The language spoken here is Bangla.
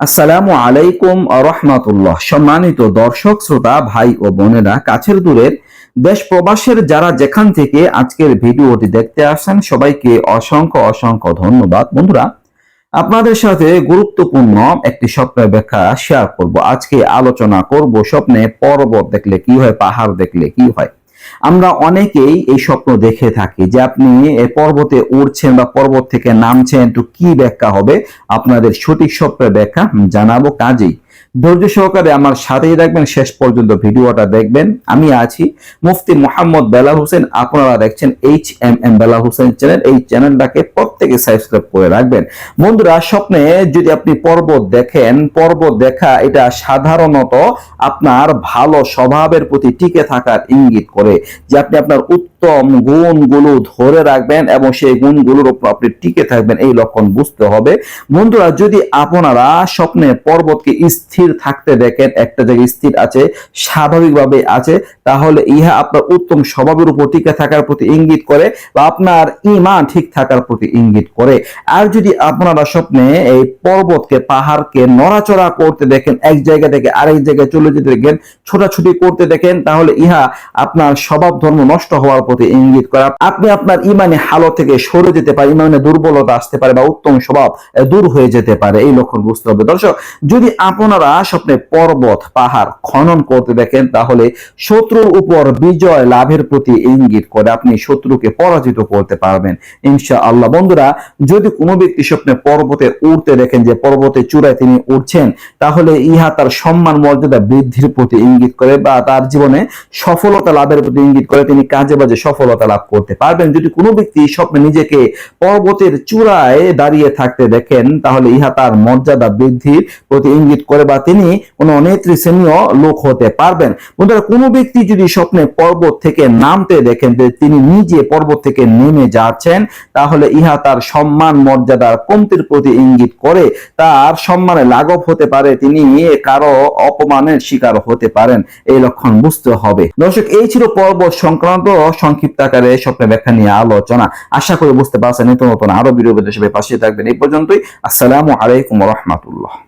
আসসালামু আলাইকুম রহমাতুল্লাহ। সম্মানিত দর্শক, শ্রোতা, ভাই ও বোনেরা, কাছের দূরের দেশ প্রবাসের যারা যেখান থেকে আজকের ভিডিওটি দেখতে আসেন সবাইকে অসংখ্য অসংখ্য ধন্যবাদ। বন্ধুরা, আপনাদের সাথে গুরুত্বপূর্ণ একটি স্বপ্নের ব্যাখ্যা শেয়ার করব। আজকে আলোচনা করব স্বপ্নে পর্বত দেখলে কি হয়, পাহাড় দেখলে কি হয়। আমরা অনেকেই এই স্বপ্ন দেখে থাকি যে আপনি পর্বতে উঠছেন বা পর্বত থেকে নামছেন, তো কি ব্যাখ্যা হবে? আপনাদের সঠিক স্বপ্নের ব্যাখ্যা জানাব, কাজেই ধৈর্য সহকারে আমার সাথেই রাখবেন শেষ পর্যন্ত ভিডিওটা দেখবেন। আমি আছি মুফতি মোহাম্মদ বেলাল হোসেন। আপনারা দেখছেন H M M Belal Hossain channel. এই চ্যানেলটাকে প্রত্যেকে সাবস্ক্রাইব করে রাখবেন। বন্ধুরা, স্বপ্নে যদি আপনি পর্বত দেখেন পর্বত দেখা এটা সাধারণত আপনার ভালো স্বভাবের প্রতি টিকে থাকার ইঙ্গিত করে যে আপনি আপনার উত্তম গুণগুলো ধরে রাখবেন এবং সেই গুণগুলোর উপর আপনি টিকে থাকবেন। এই লক্ষণ বুঝতে হবে। বন্ধুরা, যদি আপনারা স্বপ্নে পর্বতকে স্থির থাকতে দেখেন, একটা জায়গায় স্থির আছে, স্বাভাবিকভাবে আছে, তাহলে ইহা আপনার উত্তম স্বভাবের উপর টিকে থাকার প্রতি ইঙ্গিত করে বা আপনার ইমান ঠিক থাকার প্রতি ইঙ্গিত করে। আর যদি আপনারা স্বপ্নে এই পর্বতকে, পাহাড়কে নড়াচড়া করতে দেখেন, এক জায়গা থেকে আরেক জায়গায় চলে যেতে দেখেন, ছোটাছুটি করতে দেখেন, তাহলে ইহা আপনার স্বভাব ধর্ম নষ্ট হওয়ার প্রতি ইঙ্গিত করে। আপনি আপনার ইমানে হালত থেকে সরে যেতে পারে ইমানে দুর্বলতা আসতে পারে বা উত্তম স্বভাব দূর হয়ে যেতে পারে। এই লক্ষণ বুঝতে হবে। দর্শক, যদি আপনারা স্বপ্নে পর্বত, পাহাড় খনন করতে দেখেন, তাহলে শত্রুর উপর বিজয় লাভের প্রতি ইঙ্গিত করে আপনি শত্রুকে পরাজিত করতে পারবেন। ইনশা আল্লাহ বন্ধুরা, যদি কোনো ব্যক্তি স্বপ্নে পর্বতে উঠতে দেখেন যে পর্বতে চূড়ায় তিনি উঠছেন তাহলে ইহা তার সম্মান মর্যাদা বৃদ্ধির প্রতি ইঙ্গিত করে বা তার জীবনে সফলতা লাভের প্রতি ইঙ্গিত করে তিনি কাজে বাজে সফলতা লাভ করতে পারবেন। যদি কোনো ব্যক্তি স্বপ্নে নিজেকে পর্বতের চূড়ায় দাঁড়িয়ে থাকতে দেখেন, তাহলে ইহা তার মর্যাদা বৃদ্ধির প্রতি ইঙ্গিত করে বা তিনি কোনো নেত্রী শ্রেণীয় লোক হতে পারবেন। বন্ধুরা, কোনো ব্যক্তি যদি স্বপ্নে পর্বত থেকে নামতে দেখেন যে তিনি নিজে পর্বত থেকে নেমে যাচ্ছেন, তাহলে ইহা তার সম্মান, মর্যাদার কমতির প্রতি ইঙ্গিত করে। তার সম্মানে লাঘব হতে পারে, তিনি কারও অপমানের শিকার হতে পারেন। এই লক্ষণ বুঝতে হবে। দর্শক, এই ছিল পর্বত সংক্রান্ত সংক্ষিপ্ত আকারে স্বপ্নের ব্যাখ্যা নিয়ে আলোচনা। আশা করি বুঝতে পারছেন নতুন নতুন আরও সবাই পাশে থাকবেন। এই পর্যন্তই। আসসালামু আলাইকুম রহমতুল্লাহ।